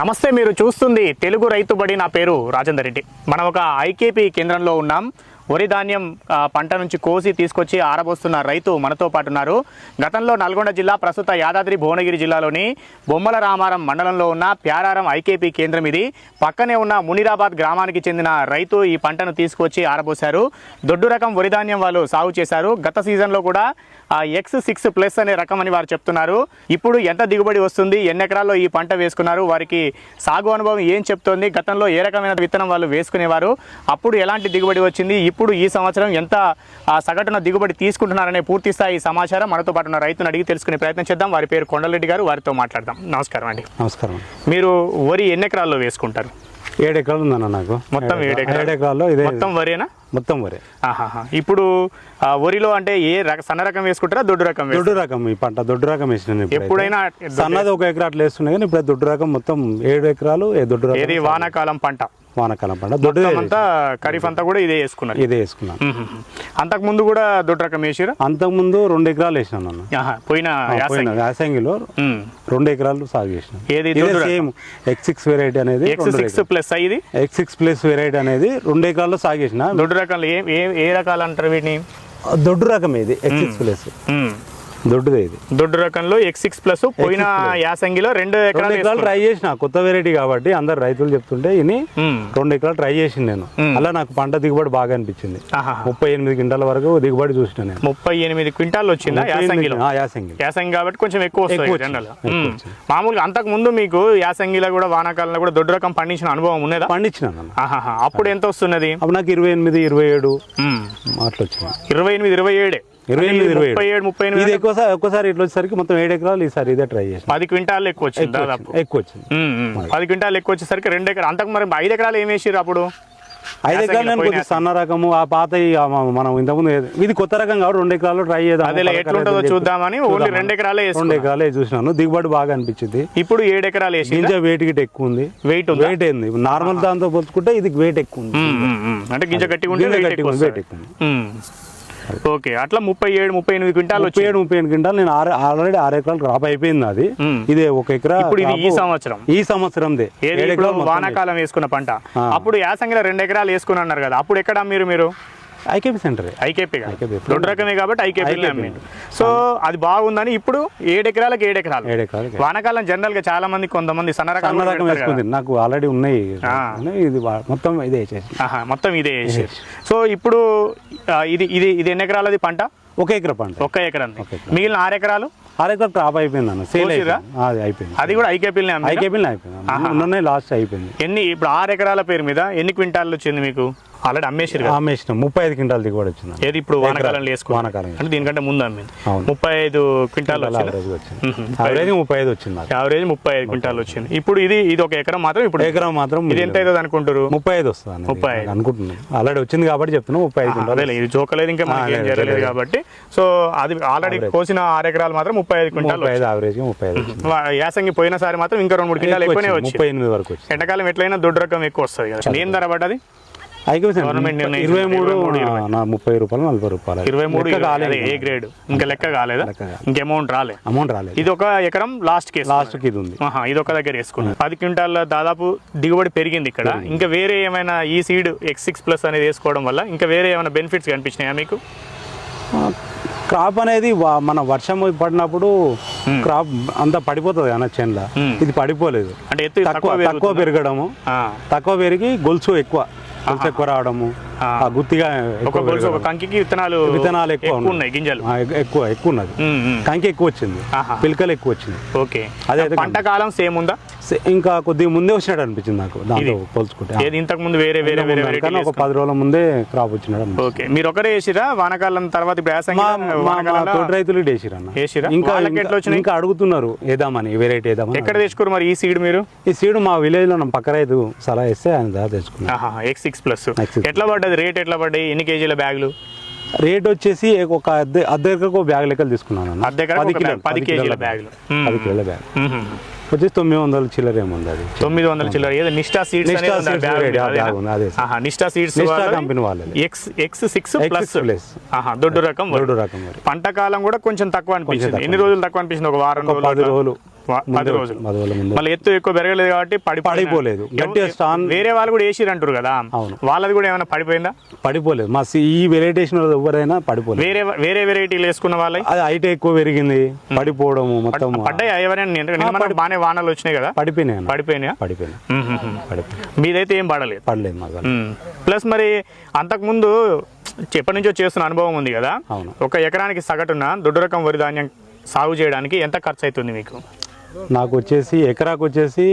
నమస్తే మీరు చూస్తుంది తెలుగు రైతు బడి నా పేరు రాజేందర్ రెడ్డి. మనం ఒక ఐకేపీ కేంద్రంలో ఉన్నాం. వరి ధాన్యం పంట నుంచి కోసి తీసుకొచ్చి ఆరబోస్తున్న రైతు మనతో పాటు ఉన్నారు. గతంలో నల్గొండ జిల్లా ప్రస్తుత యాదాద్రి భువనగిరి జిల్లాలోని బొమ్మల రామారం మండలంలో ఉన్న ప్యారారం ఐకేపీ కేంద్రం ఇది. పక్కనే ఉన్న మునిరాబాద్ గ్రామానికి చెందిన రైతు ఈ పంటను తీసుకొచ్చి ఆరబోశారు. దొడ్డు రకం వరి ధాన్యం వాళ్ళు సాగు చేశారు. గత సీజన్లో కూడా ఎక్స్ సిక్స్ ప్లస్ అనే రకం అని వారు చెప్తున్నారు. ఇప్పుడు ఎంత దిగుబడి వస్తుంది? ఎన్ని ఎకరాల్లో ఈ పంట వేసుకున్నారు? వారికి సాగు అనుభవం ఏం చెప్తోంది? గతంలో ఏ రకమైన విత్తనం వాళ్ళు వేసుకునేవారు? అప్పుడు ఎలాంటి దిగుబడి వచ్చింది? ఇప్పుడు ఈ సంవత్సరం ఎంత ఆ, సగటున దిగుబడి తీసుకుంటున్నారనే పూర్తి స్థాయి సమాచారం మనతో పాటు ఉన్న రైతును అడిగి తెలుసుకునే ప్రయత్నం చేద్దాం. వారి పేరు కొండలరెడ్డి గారు వారితో మాట్లాడదాం. నమస్కారం అండి. నమస్కారం. మీరు వరి ఎన్ని ఎకరాల్లో వేసుకుంటారు? ఏడు ఎకరాలు ఉందన్న నాకు. మొత్తం ఏడు ఎకరాలు. ఏడు ఎకరాల్లో ఇదే. మొత్తం వరేనా? మొత్తం వరే. ఇప్పుడు వరిలో అంటే ఏ రక సన్న రకం వేసుకుంటారా దొడ్డు రకం? దొడ్డు రకం ఈ పంట దొడ్డు రకం వేసిన ఎప్పుడైనా సన్నది ఒక ఎకరా అట్లా వేస్తున్నాయి కానీ ఇప్పుడు దొడ్డు రకం మొత్తం ఏడు ఎకరాలు ఏ దొడ్డు రకం వానాకాలం పంట? వానకాలం పంట దొడ్డు అంతా ఖరీఫ్ అంతా కూడా ఇదే వేసుకున్నారు ఇదే వేసుకున్నాను అంతకు ముందు కూడా దొడ్డు రకం వేసిరా అంతకుముందు రెండు ఎకరాలు వేసినాను ఆహా, పోయిన యాసంగి. పోయిన యాసంగిలో. రెండు ఎకరాలు సాగు చేసిన ఏది? సేమ్ ఎక్స్ సిక్స్ వెరైటీ అనేది సిక్స్ ప్లస్ ఇది? ఎక్స్ సిక్స్ ప్లస్ వెరైటీ అనేది రెండు ఎకరాల్లో సాగు చేసిన. దొడ్డు రకాలు ఏ ఏ రకాలు అంటారు వీటిని? దొడ్డు రకం ఇది ఎక్స్ సిక్స్ ప్లస్. దొడ్డుదే ఇది. దొడ్డు రకంలో ఎక్స్ సిక్స్ ప్లస్ పోయిన యాసంగిలో రెండు ఎకరాలు ట్రై చేసిన కొత్త వెరైటీ కాబట్టి అందరు రైతులు చెప్తుంటే ఇని. రెండు ఎకరాలు ట్రై చేసింది నేను. అలా నాకు పంట దిగుబడి బాగా అనిపించింది. ముప్పై ఎనిమిది క్వింటాల వరకు దిగుబడి చూసిన నేను. ముప్పై ఎనిమిది క్వింటాల్ వచ్చిందా యాసంగి. యాసంగి కాబట్టి కొంచెం ఎక్కువ వస్తుంది. మామూలుగా అంతకు ముందు మీకు యాసంగిలో కూడా వానాకాలంలో కూడా దొడ్డు రకం పండించిన అనుభవం ఉన్నదా? పండించిన. అప్పుడు ఎంత వస్తున్నది? అప్పుడు నాకు ఇరవై ఎనిమిది ఇరవై ఏడు. అట్లా వచ్చింది. ఇరవై ఎనిమిది ఇరవై ఏడే? ఇరవై ఇరవై ముప్పై ఏడు ముప్పై ఎనిమిది ఇది ఎక్కువసారి ఒక్కసారి ఇట్లా వచ్చేసరికి మొత్తం ఏడు ఎకరాలు ఈసారి ఇదే ట్రై చేసిన. పది క్వింటాల్ ఎక్కువ వచ్చింది ఎక్కువ దాదాపు. ఎక్కువ వచ్చింది. పది క్వింటాల్ ఎక్కువ వచ్చేసరికి రెండు ఎకరాలు. అంతకు మరి ఐదు ఎకరాలు ఏం వేసిర్రు అప్పుడు? ఐదు ఎకరాలు నేను కొద్దిగా సన్న రకము ఆ పాత మనం ఇంతకుముందు ఇది కొత్త రకం కాబట్టి రెండు ఎకరాలు ట్రై చేద్దాం ఎట్లుంటుందో చూద్దామని ఓన్లీ. రెండు ఎకరాలే రెండు ఎకరాలే చూసినాను. దిగుబడి బాగా అనిపించింది. ఇప్పుడు ఏడు ఎకరాలు వేసి గింజ వెయిట్ గిట్ ఎక్కువ ఉంది. వెయిట్ ఉందా? వెయిట్ ఏంది? నార్మల్ దాంతో పోల్చుకుంటే ఇది వెయిట్ ఎక్కువ ఉంది. అంటే గింజ గట్టిగా ఎక్కువ ఉంది, వస్తుంది. ఎక్కువ. ఓకే. అట్లా ముప్పై ఏడు ముప్పై ఎనిమిది క్వింటాల్ ముప్పై ఏడు ముప్పై ఎనిమిది క్వింటాలు నేను ఆల్రెడీ ఆరు ఎకరాలు క్రాప్ అయిపోయింది అది. ఇది ఒక ఎకరా ఇప్పుడు ఇది ఈ సంవత్సరం. ఈ సంవత్సరందే. వానాకాలం వేసుకున్న పంట. అప్పుడు యాసంగిలో రెండు ఎకరాలు వేసుకుని అన్నారు కదా అప్పుడు ఎక్కడ మీరు మీరు? IKP centre. ఐకేపీ. రెండు రకమే కాబట్టి ఐకేపీ. IKP. సో అది బాగుందని ఇప్పుడు ఏడు ఎకరాలకు ఏడు ఎకరాలు ఏడు ఎకరాలు వానాకాలం జనరల్గా చాలా మంది కొంతమంది సన్న రకం. వేసుకుంది. నాకు ఆల్రెడీ ఉన్నాయి. ఇది మొత్తం ఇదే మొత్తం ఇదే సో ఇప్పుడు ఇది ఇది ఇది ఎన్ని ఎకరాలది పంట? ఒక ఎకరా పంట. ఒక్క ఎకరం. మిగిలిన ఆరు ఎకరాలు? ఆరు ఎకరాలు క్రాప్ అయిపోయింది అన్న. సేల్ అది అయిపోయింది. అది కూడా ఐకేపీలనే అమ్మిరా? ఐకేపీ అయిపోయింది. లాస్ట్ అయిపోయింది. ఎన్ని ఇప్పుడు ఆరు ఎకరాల పేరు మీద ఎన్ని క్వింటాలు వచ్చింది మీకు? ఆల్రెడీ అమ్మేసారు అమ్మేసిన. ముప్పై ఐదు క్వింటాల్ దిగుబడి వచ్చింది ఏది ఇప్పుడు వానాకాలంలో వానాకాలం. అంటే దీనికంటే ముందు అమ్మింది. ముప్పై ఐదు క్వింటాలు వచ్చింది? యావరేజ్ ముప్పై ఐదు. వచ్చింది యావరేజ్ ముప్పై ఐదు క్వింటాలు వచ్చింది. ఇప్పుడు ఇది ఇది ఒక ఎకరం మాత్రం ఇప్పుడు ఎకరం మాత్రం ఇది ఎంత అవుతుంది అనుకుంటారు ముప్పై ఐదు వస్తుంది. ముప్పై నాకు అనుకుంటున్నాను. ఆల్రెడీ వచ్చింది కాబట్టి చెప్తున్నా. ముప్పై ఐదు క్వింటాల్ అదేలే. ఇది జోకలేదు ఇంకా మనకి ఏం జరగలేదు. కాబట్టి. సో అది ఆల్రెడీ కోసిన ఆరు ఎకరాలు మాత్రం ముప్పై ఐదు క్వింటాలు ఐదు యావరేజ్ ముప్పై ఐదు యాసంగి పోయినసారి మాత్రం ఇంకా రెండు మూడు క్వింటాలు ఎక్కువ ఎక్కువనే వచ్చింది. ముప్పై ఎనిమిది వరకు ఎండాకాలం ఎట్లయినా దొడ్డు రకం ఎక్కువ వస్తుంది కదా. ఏం ధర పడ్డది? ఇరవై మూడు ముప్పై రూపాయలు నలభై రూపాయలు. ఇరవై మూడు ఏ గ్రేడ్? ఇంకా లెక్క కాలేదా. ఇంక అమౌంట్ రాలే? అమౌంట్ రాలేదు. ఇది ఒక ఎకరం లాస్ట్ కేసు లాస్ట్కి ఇది ఉంది. ఇది ఒక దగ్గర వేసుకున్నాం. పది క్వింటాల దాదాపు దిగుబడి పెరిగింది ఇక్కడ. ఇంకా వేరే ఏమైనా ఈ సీడ్ ఎక్స్ సిక్స్ ప్లస్ అనేది వేసుకోవడం వల్ల ఇంకా వేరే ఏమైనా బెనిఫిట్స్ కనిపించినాయా మీకు? క్రాప్ అనేది మన వర్షం పడినప్పుడు క్రాప్ అంతా పడిపోతుంది అన్న చేనుల. Hmm. ఇది పడిపోలేదు. అంటే తక్కువ తక్కువ? పెరగడము. తక్కువ పెరిగి గొలుసు ఎక్కువ. గొలుసు ఎక్కువ రావడము. గుత్తిగా ఒక. కంకికి విత్తనాలు విత్తనాలు ఎక్కువ ఉన్నాయి. గింజలు. ఎక్కువ ఎక్కువ ఉన్నది. కంకి ఎక్కువ వచ్చింది. పిలకలు ఎక్కువ వచ్చింది ఓకే. అదే పంట కాలం సేమ్ ఉందా? ఇంకా కొద్దిగా ముందే వచ్చినట్టు అనిపించింది నాకు దాంతో పోల్చుకుంటే. ఇంతకు ముందు వేరే వేరే వేరే కానీ ఒక పది రోజుల ముందే క్రాప్ అనిపించింది. ఓకే. మీరు ఒకరే వేసిరా? వానాకాలం తర్వాత తోటి రైతులు వేసిరా? ఇంకా ఇంకా- అడుగుతున్నారు ఏదామని వెరైటీ ఏదామని ఎక్కడ తెచ్చుకోరు మరి ఈ సీడ్ మీరు? ఈ సీడ్ మా విలేజ్లో పక్క రైతు సలహా ఇస్తే ఆయన దగ్గర తెచ్చుకున్నాను ఎక్స్ సిక్స్ ప్లస్ X6 ఎట్లా పడ్డది? రేట్ ఎట్లా పడ్డాయి? ఎన్ని కేజీల బ్యాగులు? రేట్ వచ్చేసి ఒక అద్దె అద్దె ఒక బ్యాగ్ లెక్కలు తీసుకున్నాను పది కేజీల బ్యాగులు. పది కిలోల బ్యాగ్. వచ్చేసి తొమ్మిది వందల చిల్లర ఏముంది అది. తొమ్మిది వందల చిల్లర. ఏదో? నిష్టా సీడ్స్ నిష్టా ఉంది, అదే. నిష్టా సీడ్స్ నిష్టా company వాళ్ళది. X X six X6 plus plus. ఆహా దొడ్డు రకం. రెండు రకం పంట కాలం కూడా కొంచెం తక్కువ అనిపించింది. ఎన్ని రోజులు తక్కువ అనిపించింది? ఒక వారం రోజులు పది రోజులు. పది రోజుల. ముందే. మళ్ళీ ఎత్తు ఎక్కువ పెరగలేదు కాబట్టి పడి పడిపోలేదు. గట్టిగా వేరే వాళ్ళు కూడా వేసిరు అంటారు కదా. అవును. వాళ్ళది కూడా ఏమైనా పడిపోయిందా? పడిపోలేదు. మా ఈ వెరైటేషన్ ఎవరైనా పడిపోలేదు. వేరే వేరే వెరైటీలు వేసుకున్న వాళ్ళవి అది హైట్ ఎక్కువ పెరిగింది. పడిపోవడము మొత్తం పడ్డాయి? ఎవరైనా బాగానే వానలు వచ్చినాయి కదా. పడిపోయినాయి. పడిపోయినాయా? పడిపోయినాయి. మీదైతే ఏం పడలేదు? పడలేదు మాకు మ్మ్. ప్లస్ మరి అంతకుముందు ఎప్పటి నుంచో చేస్తున్న అనుభవం ఉంది కదా. అవును. ఒక ఎకరానికి సగటున దొడ్డు రకం వరి ధాన్యం సాగు చేయడానికి ఎంత ఖర్చు అవుతుంది మీకు? నాకు వచ్చేసి ఎకరాకు వచ్చేసి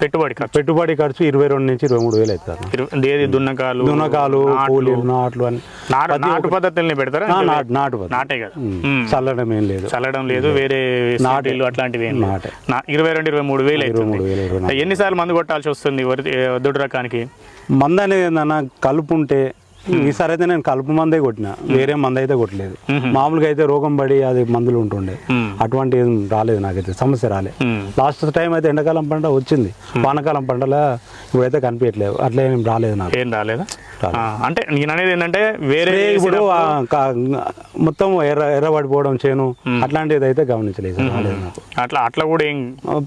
పెట్టుబడి ఖర్చు పెట్టుబడి ఖర్చు ఇరవై రెండు నుంచి ఇరవై మూడు వేలు అవుతుంది ఏది దున్నకాలు దున్నకాలు నాట్లు, కూలీలు నాట్లు అని నాటు నాటు పద్ధతుల్ని పెడతారా నాటు నాటు. నాటే కదా. చల్లడం ఏం లేదు చల్లడం లేదు వేరే నాటే. సీటీలు అట్లాంటివి. నాటే. నా- ఇరవై రెండు ఇరవై మూడు వేలు ఇరవై మూడు వేలు ఎన్నిసార్లు మందు కొట్టాల్సి వస్తుంది దొడ్డు రకానికి మంద అనేది ఏందన్న కలుపు ఉంటే ఈసారి అయితే నేను కలుపు మందే కొట్టిన. వేరే మంద అయితే కొట్టలేదు. మామూలుగా అయితే రోగం పడి అది మందులు ఉంటుండే. అటువంటి ఏం రాలేదు నాకైతే సమస్య రాలేదు. లాస్ట్ టైం అయితే ఎండాకాలం పంట వచ్చింది. వానాకాలం పంటలో ఇప్పుడైతే కనిపించట్లేదు. అట్లా ఏం రాలేదు నాకు. ఏం రాలేదా? అంటే నేను అనేది ఏంటంటే వేరే ఇప్పుడు మొత్తం ఎర్ర ఎర్ర పడిపోవడం చేను అట్లాంటిది అయితే గమనించలేదు సార్ రాలేదు నాకు. అట్లా అట్లా కూడా ఏం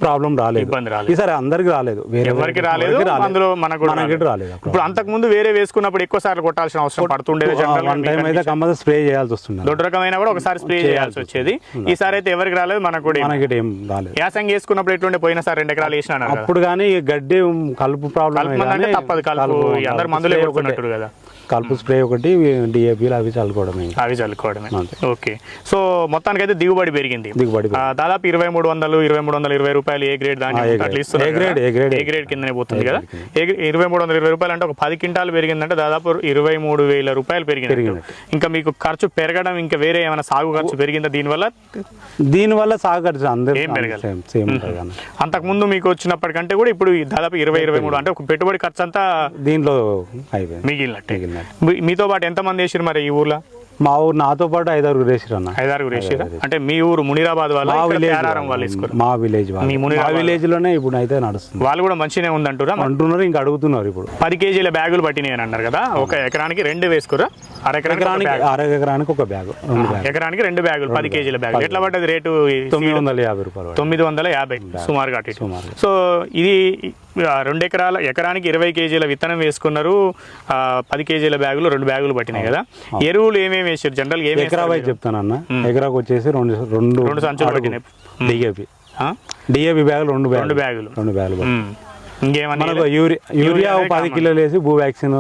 ప్రాబ్లం రాలేదు. ఇబ్బంది రాలేదు. ఈసారి అందరికి రాలేదు. వేరే ఎవరికి రాలేదు అందులో మనకు కూడా మనకి రాలేదు. ఇప్పుడు అంతకు ముందు వేరే వేసుకున్నప్పుడు ఎక్కువ సార్లు కొట్టాల్సిన అవసరం పడుతుండేది వన్ టైం అయితే స్ప్రే చేయాల్సి వస్తుంది. దొడ్డు రకమైన కూడా ఒకసారి స్ప్రే చేయాల్సి వచ్చేది. ఈసారి అయితే ఎవరికి రాలేదు మనకు కూడా మనకి ఏం రాలేదు. యాసంగి వేసుకున్నప్పుడు ఎట్లుండే? పోయిన సార్ రెండు ఎకరాలు వేసిన అప్పుడు కానీ గడ్డి కలుపు ప్రాబ్లం తప్పదు కలుపు అందరు మందులే కదా. కలుపు స్ప్రే ఒకటి డిఏపీలు అవి చల్లుకోవడం ఇంకా. అవి చల్లుకోవడమే. ఓకే. సో మొత్తానికి అయితే దిగుబడి పెరిగింది. దిగుబడి దాదాపు ఇరవై మూడు వందలు ఇరవై మూడు వందల ఇరవై రూపాయలు ఏ గ్రేడ్ దాని A grade. A grade? A grade. కిందనే పోతుంది కదా. ఇరవై మూడు వందల ఇరవై రూపాయలు అంటే ఒక పది క్వింటాలు పెరిగిందంటే దాదాపు ఇరవై మూడు వేల రూపాయలు పెరిగింది. ఇంకా మీకు ఖర్చు పెరగడం ఇంకా వేరే ఏమైనా సాగు ఖర్చు పెరిగిందా దీనివల్ల? దీనివల్ల సాగర్ అందరు ఏం మీకు వచ్చినప్పటికంటే కూడా ఇప్పుడు దాదాపు ఇరవై ఇరవై మూడు అంటే ఒక పెట్టుబడి ఖర్చు అంతా దీంట్లో అయిపోయింది మిగిలినట్టే. మీతో పాటు ఎంతమంది వేసారు మరి ఈ ఊర్లో? మా ఊరు నాతో పాటు ఐదారు రేసారు అన్న. ఐదారుగురు వేసారా అంటే మీ ఊరు మునిరాబాద్ వాళ్ళ? మా విలేజ్ పేరారం వాళ్ళు వేసుకోరు మా విలేజ్ వాళ్ళు మీ మా మునిరాబాద్ విలేజ్లోనే ఇప్పుడు అయితే నడుస్తుంది. వాళ్ళు కూడా మంచిగానే ఉందంటారా అంటున్నారు ఇంకా అడుగుతున్నారు ఇప్పుడు. పది కేజీల బ్యాగులు పట్టినాయి అని అన్నారు కదా? ఒక ఎకరానికి రెండు వేసుకోరా? అర ఎకరానికి బ్యాగ్. అర ఎకరానికి ఒక బ్యాగ్ రెండు బ్యాగ్ ఎకరానికి రెండు బ్యాగులు పది కేజీల బ్యాగులు. ఎట్లా పడ్డది రేటు తొమ్మిది వందల యాభై రూపాయలు. తొమ్మిది వందల యాభై సుమారుగా. సో ఇది రెండు ఎకరాల ఎకరానికి ఇరవై కేజీల విత్తనం వేసుకున్నారు. పది కేజీల బ్యాగులు రెండు బ్యాగులు పట్టినాయి కదా. ఎరువులు ఏమేమి వేసారు? జనరల్ ఏమేమి ఎకరా చెప్తానన్న. ఎకరాకు వచ్చేసి రెండు రెండు రెండు సంచులు పట్టినాయి. డిఏపి? డిఏపి బ్యాగులు రెండు బ్యాగులు. రెండు బ్యాగులు రెండు బ్యాగులు. ఇంకేమన్నా మనకు యూరియా పది కిలోలు వేసి భూ వ్యాక్సిన్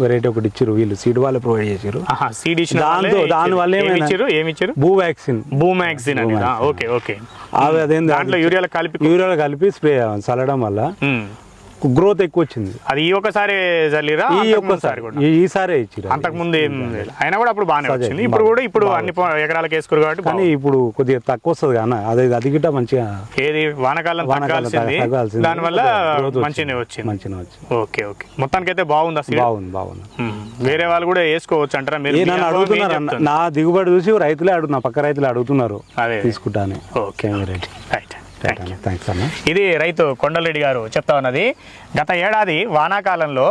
వెరైటీ ఒకటి ఇచ్చారు. వీళ్ళు సీడ్ వాళ్ళే ప్రొవైడ్ చేశారు. సీడ్ దాంతో- దాని వల్ల ఏమి ఏమైనా- ఇచ్చారు? ఏమి ఇచ్చారు? భూ వ్యాక్సిన్. భూ మ్యాగ్జిన్ అని ఓకే ఓకే. అవి అదేంది దాంట్లో యూరియాలో కలిపి యూరియాలో కలిపి స్ప్రే చల్లడం వల్ల. గ్రోత్ ఎక్కువ వచ్చింది అది ఈ ఒకసారి చల్లిరా ఈ ఒక్కసారి. సారి కూడా. ఈ- ఈసారే ఇచ్చారు అంతకు ముందు ఏం. అయినా కూడా అప్పుడు బాగానే వచ్చింది. ఇప్పుడు కూడా ఇప్పుడు అన్ని ఎకరాలకు వేసుకోరు కాబట్టి కానీ ఇప్పుడు కొద్దిగా తక్కువ వస్తుంది కానీ అది అది గిట్ట మంచిగా. ఏది? వానకాలం తగ్గాల్సింది. దానివల్ల మంచిగానే వచ్చింది. మంచిగా వచ్చింది. Okay okay. మొత్తానికి అయితే బాగుంది అసలు. బాగుంది బాగుంది. వేరే వాళ్ళు కూడా వేసుకోవచ్చు అంటారా? మీరు నన్ను అడుగుతున్నారు? నా దిగుబడి చూసి రైతులే అడుగుతున్నా పక్క రైతులే అడుగుతున్నారు అదే. తీసుకుంటానే. ఓకే. రైట్. థ్యాంక్స్ అన్న ఇది రైతు కొండలరెడ్డి గారు చెప్తా ఉన్నది. గత ఏడాది వానాకాలంలో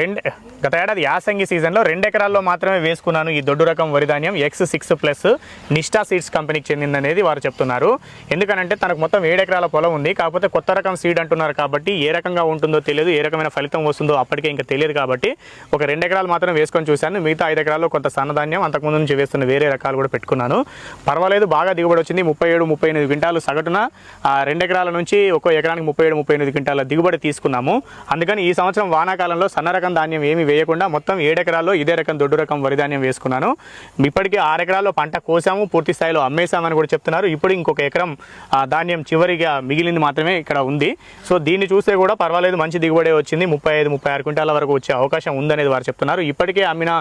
రెండు గత ఏడాది యాసంగి సీజన్లో రెండు ఎకరాల్లో మాత్రమే వేసుకున్నాను. ఈ దొడ్డు రకం వరిధాన్యం X six plus Nishtha seeds కంపెనీకి చెందిందనేది వారు చెప్తున్నారు. ఎందుకనంటే తనకు మొత్తం ఏడు ఎకరాల పొలం ఉంది. కాకపోతే కొత్త రకం సీడ్ అంటున్నారు కాబట్టి ఏ రకంగా ఉంటుందో తెలియదు ఏ రకమైన ఫలితం వస్తుందో అప్పటికే ఇంకా తెలియదు కాబట్టి ఒక రెండు ఎకరాలు మాత్రం వేసుకొని చూశాను. మిగతా ఐదు ఎకరాల్లో కొంత సన్నధాన్యం అంతకుముందు నుంచి వేస్తున్న వేరే రకాలు కూడా పెట్టుకున్నాను. పర్వాలేదు బాగా దిగుబడి వచ్చింది. ముప్పై ఏడు ముప్పై ఎనిమిది క్వింటాలు సగటున ఆ, రెండు ఎకరాల నుంచి ఒక్కో ఎకరానికి ముప్పై ఏడు ముప్పై ఎనిమిది క్వింటాల దిగుబడి తీసుకున్నాము. అందుకని ఈ సంవత్సరం వానాకాలంలో సన్న రకం ధాన్యం ఏమి వేయకుండా మొత్తం ఏడు ఎకరాల్లో ఇదే రకం దొడ్డు రకం వరిధాన్యం వేసుకున్నాను. ఇప్పటికే ఆరు ఎకరాల్లో పంట కోసాము పూర్తి స్థాయిలో అమ్మేశామని కూడా చెప్తున్నారు. ఇప్పుడు ఇంకొక ఎకరం ఆ, ధాన్యం చివరిగా మిగిలింది మాత్రమే ఇక్కడ ఉంది. సో దీన్ని చూస్తే కూడా పర్వాలేదు మంచి దిగుబడి వచ్చింది. ముప్పై ఐదు ముప్పై ఆరు క్వింటాల వరకు వచ్చే అవకాశం ఉందనేది వారు చెప్తున్నారు. ఇప్పటికే అమ్మిన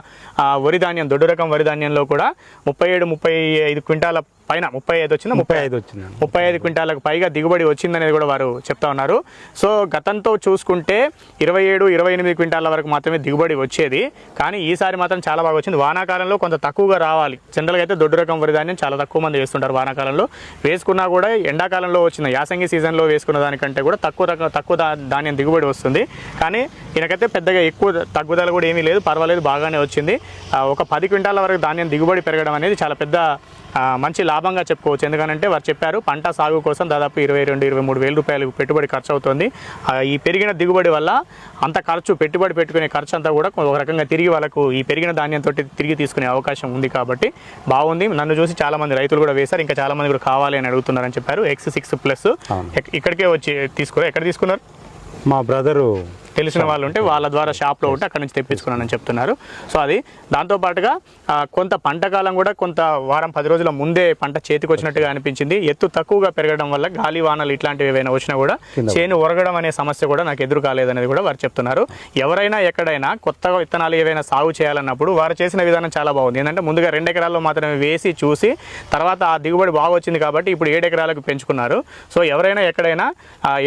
వరిధాన్యం దొడ్డు రకం వరిధాన్యంలో కూడా ముప్పై ఏడు ముప్పై ఐదు క్వింటాల పైన ముప్పై ఐదు వచ్చింది? ముప్పై ఐదు వచ్చింది ముప్పై ఐదు క్వింటాలకు పైగా దిగుబడి వచ్చిందనేది కూడా వారు చెప్తా ఉన్నారు. సో గతంతో చూసుకుంటే ఇరవై ఏడు ఇరవై ఎనిమిది క్వింటాల వరకు మాత్రమే దిగుబడి వచ్చేది. కానీ ఈసారి మాత్రం చాలా బాగా వచ్చింది. వానాకాలంలో కొంత తక్కువగా రావాలి. జనరల్గా అయితే దొడ్డు రకం వరి ధాన్యం చాలా తక్కువ మంది వేస్తుంటారు వానాకాలంలో. వేసుకున్నా కూడా ఎండాకాలంలో వచ్చిన యాసంగి సీజన్లో వేసుకున్న దానికంటే కూడా తక్కువ రకం తక్కువ ధాన్యం దిగుబడి వస్తుంది. కానీ ఈయనకైతే పెద్దగా ఎక్కువ తగ్గుదల కూడా ఏమీ లేదు. పర్వాలేదు బాగానే వచ్చింది. ఒక పది క్వింటాల వరకు ధాన్యం దిగుబడి పెరగడం అనేది చాలా పెద్ద మంచి లాభంగా చెప్పుకోవచ్చు. ఎందుకంటే వారు చెప్పారు పంట సాగు కోసం దాదాపు ఇరవై రెండు ఇరవై మూడు వేల రూపాయలు పెట్టుబడి ఖర్చు అవుతుంది ఈ పెరిగిన దిగుబడి వల్ల అంత ఖర్చు పెట్టుబడి పెట్టుకునే ఖర్చు అంతా కూడా ఒక రకంగా తిరిగి వాళ్ళకు ఈ పెరిగిన ధాన్యంతో తిరిగి తీసుకునే అవకాశం ఉంది కాబట్టి బాగుంది. నన్ను చూసి చాలా మంది రైతులు కూడా వేశారు ఇంకా చాలా మంది కూడా కావాలి అని అడుగుతున్నారని చెప్పారు. X six plus. ఇక్కడికే వచ్చి తీసుకున్నారు ఎక్కడ తీసుకున్నారు? మా బ్రదరు తెలిసిన వాళ్ళు ఉంటే వాళ్ళ ద్వారా షాప్లో ఉంటే అక్కడ నుంచి తెప్పించుకున్నానని చెప్తున్నారు. సో అది దాంతోపాటుగా కొంత పంట కాలం కూడా కొంత వారం పది రోజుల ముందే పంట చేతికి వచ్చినట్టుగా అనిపించింది. ఎత్తు తక్కువగా పెరగడం వల్ల గాలి వానలు ఇట్లాంటివి ఏవైనా వచ్చినా కూడా చేను ఒరగడం అనే సమస్య కూడా నాకు ఎదురు కాలేదనేది కూడా వారు చెప్తున్నారు. ఎవరైనా ఎక్కడైనా కొత్తగా విత్తనాలు ఏవైనా సాగు చేయాలన్నప్పుడు వారు చేసిన విధానం చాలా బాగుంది. ఏంటంటే ముందుగా రెండు ఎకరాల్లో మాత్రమే వేసి చూసి తర్వాత ఆ దిగుబడి బాగా వచ్చింది కాబట్టి ఇప్పుడు ఏడు ఎకరాలకు పెంచుకున్నారు. సో ఎవరైనా ఎక్కడైనా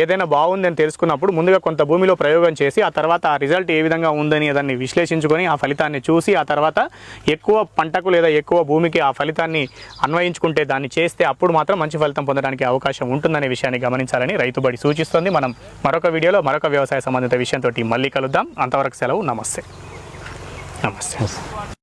ఏదైనా బాగుంది అని తెలుసుకున్నప్పుడు ముందుగా కొంత భూమిలో ప్రయోగం చేసి ఆ తర్వాత ఆ రిజల్ట్ ఏ విధంగా ఉందని దాన్ని విశ్లేషించుకొని ఆ ఫలితాన్ని చూసి ఆ తర్వాత ఎక్కువ పంటకు లేదా ఎక్కువ భూమికి ఆ ఫలితాన్ని అన్వయించుకుంటే దాన్ని చేస్తే అప్పుడు మాత్రం మంచి ఫలితం పొందడానికి అవకాశం ఉంటుందనే విషయాన్ని గమనించాలని రైతుబడి సూచిస్తుంది. మనం మరొక వీడియోలో మరొక వ్యవసాయ సంబంధిత విషయంతో మళ్ళీ కలుద్దాం. అంతవరకు సెలవు. నమస్తే. నమస్తే.